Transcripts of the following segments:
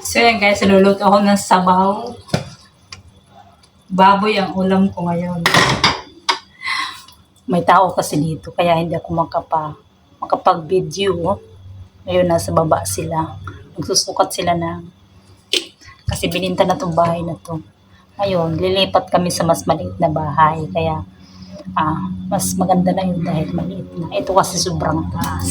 So yan guys, niluluto ako ng sabaw. Baboy ang ulam ko ngayon. May tao kasi dito, kaya hindi ako makapa, makapag-video. Ngayon, nasa baba sila. Nagsusukat sila ng kasi bininta na tong bahay na to. Ngayon, lilipat kami sa mas maliit na bahay. Kaya, ah, mas maganda na yun dahil maliit na. Ito kasi sobrang taas.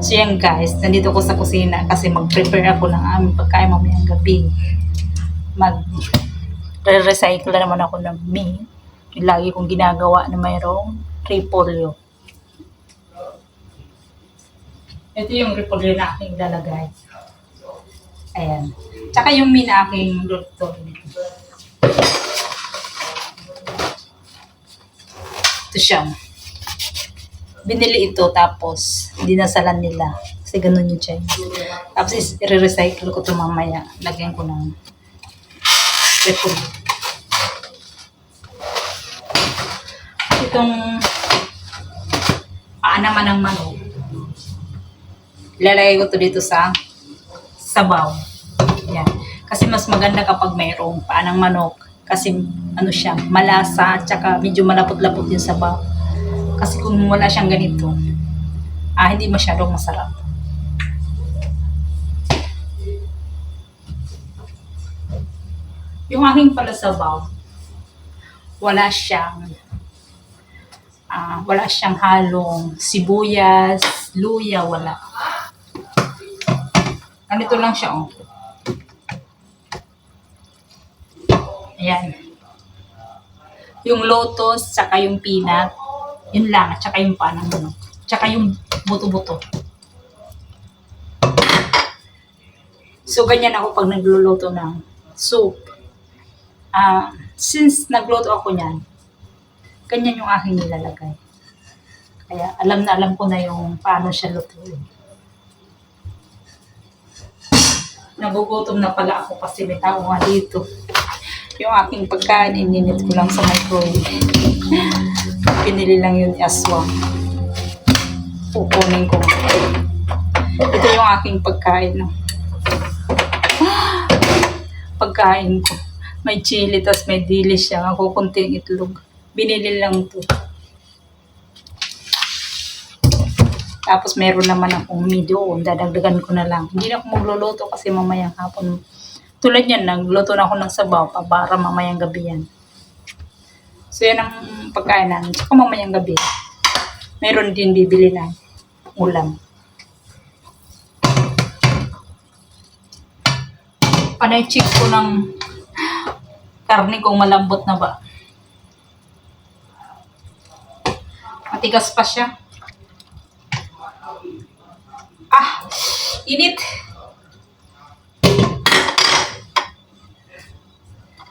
So yan guys, nandito ko sa kusina kasi mag-prepare ako ng aming pagkain mamayang gabi. Mag re-recycle na naman ako ng meat. Yung lagi kong ginagawa na mayroong repolyo. Ito yung repolyo na aking lalagay. Ayan. Tsaka yung meat na aking luto. Ito siya binili ito tapos dinasalan nila. Kasi ganun yung Chinese. Tapos i-recycle ko ito mamaya. Lagyan ko ng repol. Itong paa naman ng manok. Ilalagay ko to dito sa sabaw. Yan. Kasi mas maganda kapag mayroong paa ng manok. Kasi ano siya, malasa, tsaka medyo malapot-lapot yung sabaw. Kasi kung wala siyang ganito, ah, hindi masyadong masarap. Yung aking palasabaw, wala siyang ah, wala siyang halong sibuyas, luya, wala. Ganito lang siya, oh. Ayan. Yung lotus, tsaka yung peanut, yun lang, at saka yung panang manok. Tsaka yung buto-buto. So, ganyan ako pag nagluluto ng soup. Ah, since nagluto ako niyan, ganyan yung aking nilalagay. Kaya alam na alam ko na yung paano siya lutuin. Nagugutom na pala ako kasi may tao nga dito. Yung aking pagkain, ininit ko lang sa microwave. Pinili lang yun ni Aswang. Kukunin ko. Ito yung aking pagkain. No? Pagkain ko. May chili, tas may dili siya. Ako kunting itlog. Binili lang to. Tapos meron naman akong doon. Dadagdagan ko na lang. Hindi na ako magluluto kasi mamayang hapon. Tulad yan, nagluto na ako ng sabaw pa para mamayang gabi yan. So yan ang pagkain namin. Tsaka mamayang gabi. Meron din bibili na ulam. Panay check ko ng karne kung malambot na ba. Matigas pa siya. Ah! Init!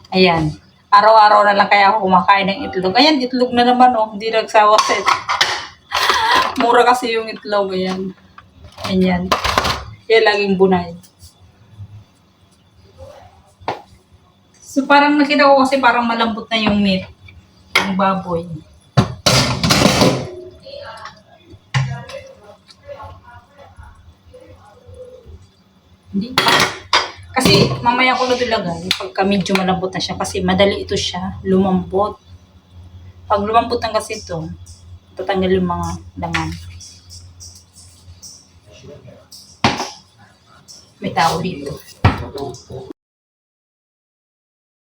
Ayan. Araw-araw na lang kaya ako kumakain ng itlog. Ayan, itlog na naman oh. Hindi nagsawa sa Mura kasi yung itlog. Ayan. Ayan. Yan laging bunay. So parang nakita ko kasi parang malambot na yung meat. Yung baboy. Hindi. Kasi mamaya ko na ilagay pagka medyo malambot na siya kasi madali ito siya lumambot. Pag lumambot na kasi ito, tatanggal yung mga laman. May tao dito.